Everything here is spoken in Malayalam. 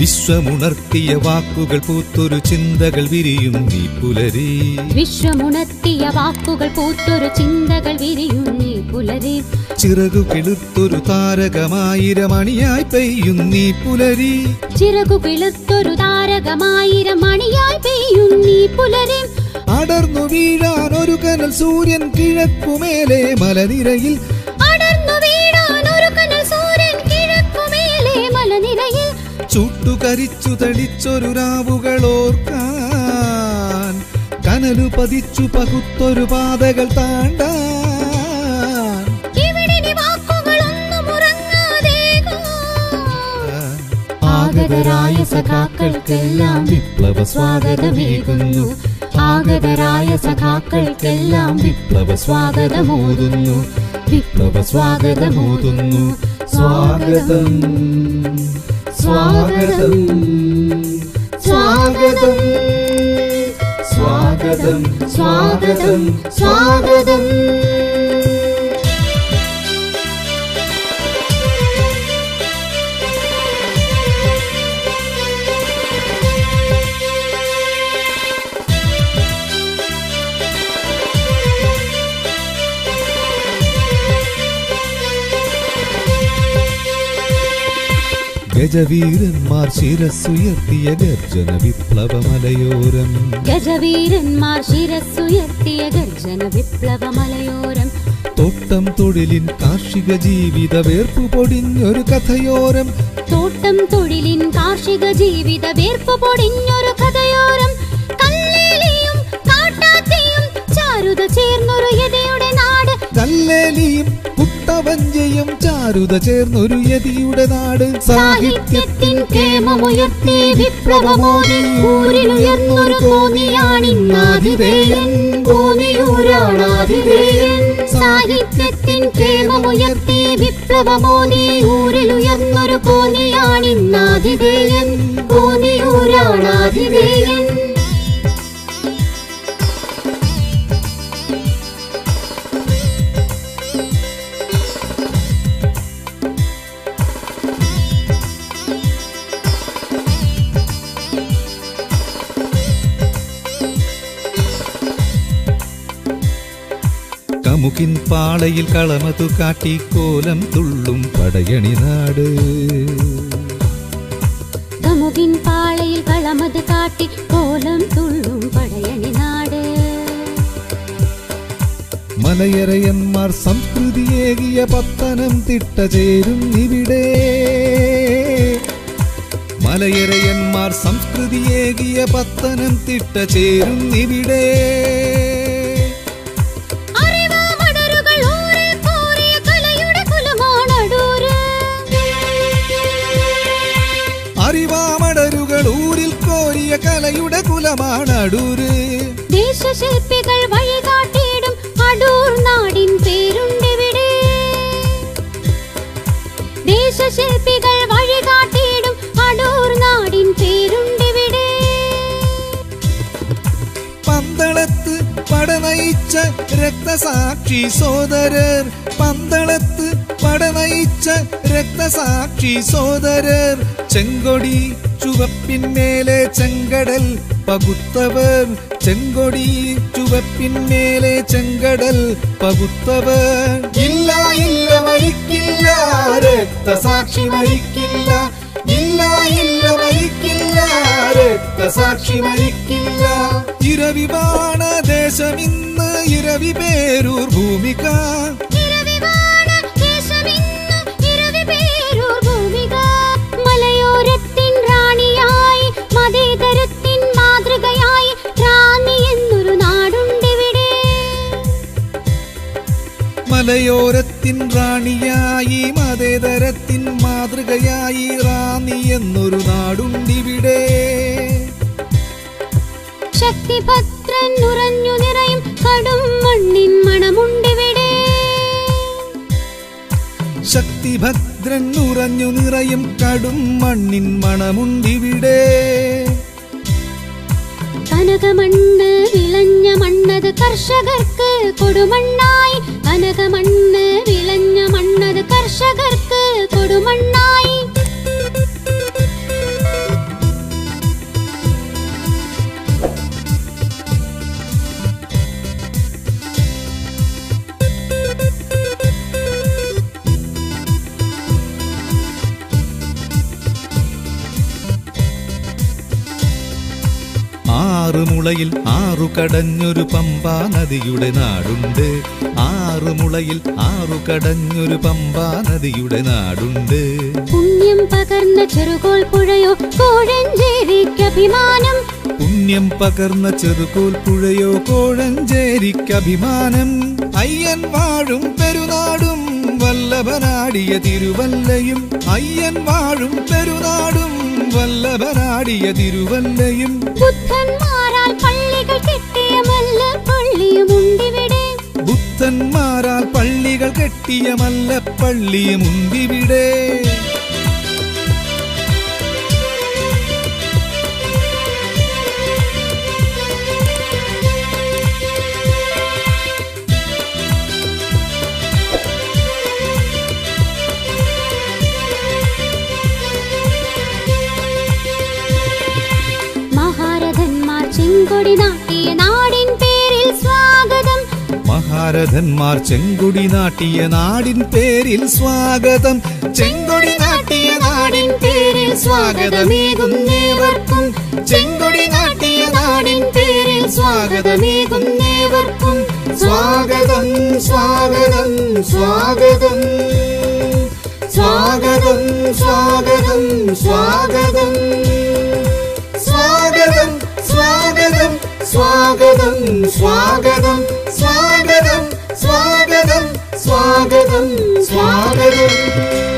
വിശ്വമുണർത്തിയ വാക്കുകൾ പൂത്തൊരു ചിന്തകൾ വിരിയും നീ പുലരി. വിശ്വമുണർത്തിയ വാക്കുകൾ പൂത്തൊരു ചിന്തകൾ വിരിയും നീ പുലരി. ചിറകു കിളുത്തൊരു താരകമായിരമണിയായി പെയ്യും നീ പുലരി. ചിറകു കിളുത്തൊരു താരകമായിരം മണിയായി പെയ്യും നീ പുലരി. അടർന്നു വീഴാൻ ഒരു കനൽ സൂര്യൻ കിഴക്കുമേലെ മലനിരയിൽ ചുട്ടുകരിച്ചു തെളിച്ചൊരു രാവുകളോർക്കാൻ കനലു പതിച്ചു പകുത്തൊരു പാതകൾ താണ്ടാൻ. ആഗതരായ സഖാക്കൾക്കെല്ലാം വിപ്ലവ സ്വാഗതമേകുന്നു ആഗതരായ സഖാക്കൾക്കെല്ലാം വിപ്ലവ സ്വാഗതമോതുന്നു വിപ്ലവ സ്വാഗതമോതുന്നു സ്വാഗതം. സ്വാഗതം. സ്വാഗതം. സ്വാഗതം. സ്വാഗതം. സ്വാഗതം. ഗജവീരന്മാർ ശിരസ്സുയർത്തിയ ഗർജന വിപ്ലവ മലയോരം ഗജവീരന്മാർ ശിരസ്സുയർത്തിയ ഗർജന വിപ്ലവ മലയോരം തോട്ടം തൊഴിലിൻ കാർഷിക ജീവിത വേർപ്പു പൊടിഞ്ഞൊരു കഥയോരം. തോട്ടം തൊഴിലിൻ കാർഷിക ജീവിത വേർപ്പ് പൊടിഞ്ഞൊരു കഥയോരം. കല്ലേലിയും കാട്ടാത്തിയും ചാരുത ചേർന്നൊരു യഥയുടെ നാട്. കല്ലേലിയും കുട്ടവഞ്ചയും ചാരുത ചേർന്നൊരു യതിയുടെ നാട്. സാഹിത്യത്തിൻ കേമമുയർത്തി വിപ്ലവമോദി ഊരിലുയർന്നൊരു കോന്നിയാണിന്നാതിരേയൻ കോന്നിയൂരാണാതിരേയൻ സാഹിത്യത്തിൻ കേമമുയർത്തി വിപ്ലവമോദി ഊരിലുയർന്നൊരു കോന്നിയാണിന്നാതിരേയൻ കോന്നിയൂരാണാതിരേയൻ കമുകിൻ പാളയിൽ കളമതു കാട്ടി കോലം തുള്ളും പടയണി നാട്. കമുകിൻ പാളയിൽ കളമത് കാട്ടി കോലം തുള്ളും പടയണി നാട്. മലയറയന്മാർ സംസ്കൃതിയേകിയ പത്തനം തിട്ട ചേരും ഇവിടെ. മലയറയന്മാർ സംസ്കൃതിയേകിയ പത്തനം തിട്ട ചേരും ഇവിടെ. രക്തസാക്ഷി സോദരർ. പന്തളത്ത് പടനയിച്ച രക്തസാക്ഷി സോദരർ. ചെങ്കൊടി ചുവപ്പിന്മേലെ ചെങ്കടൽ പകുത്തവർ. ചെങ്കൊടി ചുവപ്പിന്മേലെ ചെങ്കടൽ പകുത്തവർ. ഇല്ല ഇല്ല മരിക്കില്ല. രക്തസാക്ഷി മരിക്കില്ല. ഇല്ല ഇല്ല മരിക്കില്ല. രക്തസാക്ഷി മരിക്കില്ല. ഇരവിവാണ ദേശമിന്ന് ഇരവി പേരൂർ ഭൂമിക. മലയോരത്തിൻ റാണിയായി മതേതരത്തിൻ മാതൃകയായി റാണി എന്നൊരു നാടുണ്ടിവിടെ. ശക്തിഭദ്രൻ ഉറഞ്ഞു ശക്തിഭദ്രൻ നുറഞ്ഞു നിറയും കടും മണ്ണിൻ മണമുണ്ടിവിടെ. കനകമണ്ണ് വിളഞ്ഞ മണ്ണത് കർഷകർക്ക് കൊടുമണ്ണായി ആറുമുളയിൽ ആറു കടഞ്ഞൊരു പമ്പാ നദിയുടെ നാടുണ്ട്. ആറുമുളയിൽ ആറു കടഞ്ഞൊരു പമ്പാ നദിയുടെ നാടുണ്ട്. പുണ്യം പകർന്ന ചെറുകോൾ പുഴയോ കോഴഞ്ചേരിക്ക് അഭിമാനം പുണ്യം പകർന്ന ചെറുകോൽ പുഴയോ കോഴഞ്ചേരിക്ക് അഭിമാനം അയ്യൻ വാഴും പെരുനാടും വല്ലഭനാടിയ തിരുവല്ലയും. അയ്യൻ വാഴും പെരുനാടും വല്ലഭനാടിയ തിരുവല്ലയും. മലകൾ കെട്ടിയ മല്ലപ്പള്ളിയുമുണ്ടിവിടെ മഹാരഥന്മാർ ചെങ്കൊടി നാട്ടിയ മഹാരഥന്മാർ ചെങ്കൊടി നാട്ടിയ നാടിൻ പേരിൽ സ്വാഗതം. ചെങ്കൊടി നാട്ടിയ നാടിൻ പേരിൽ സ്വാഗതമേകുന്നേവർക്കും ചെങ്കൊടി നാട്ടിയ നാടിൻ പേരിൽ സ്വാഗതമേകുന്നേവർക്കും സ്വാഗതം സ്വാഗതം സ്വാഗതം സ്വാഗതം. സ്വാഗതം സ്വാഗതം സ്വാഗതം. സ്വാഗതം സ്വാഗതം സ്വാഗതം സ്വാഗതം. സ്വാഗതം സ്വാഗതം സ്വാഗതം.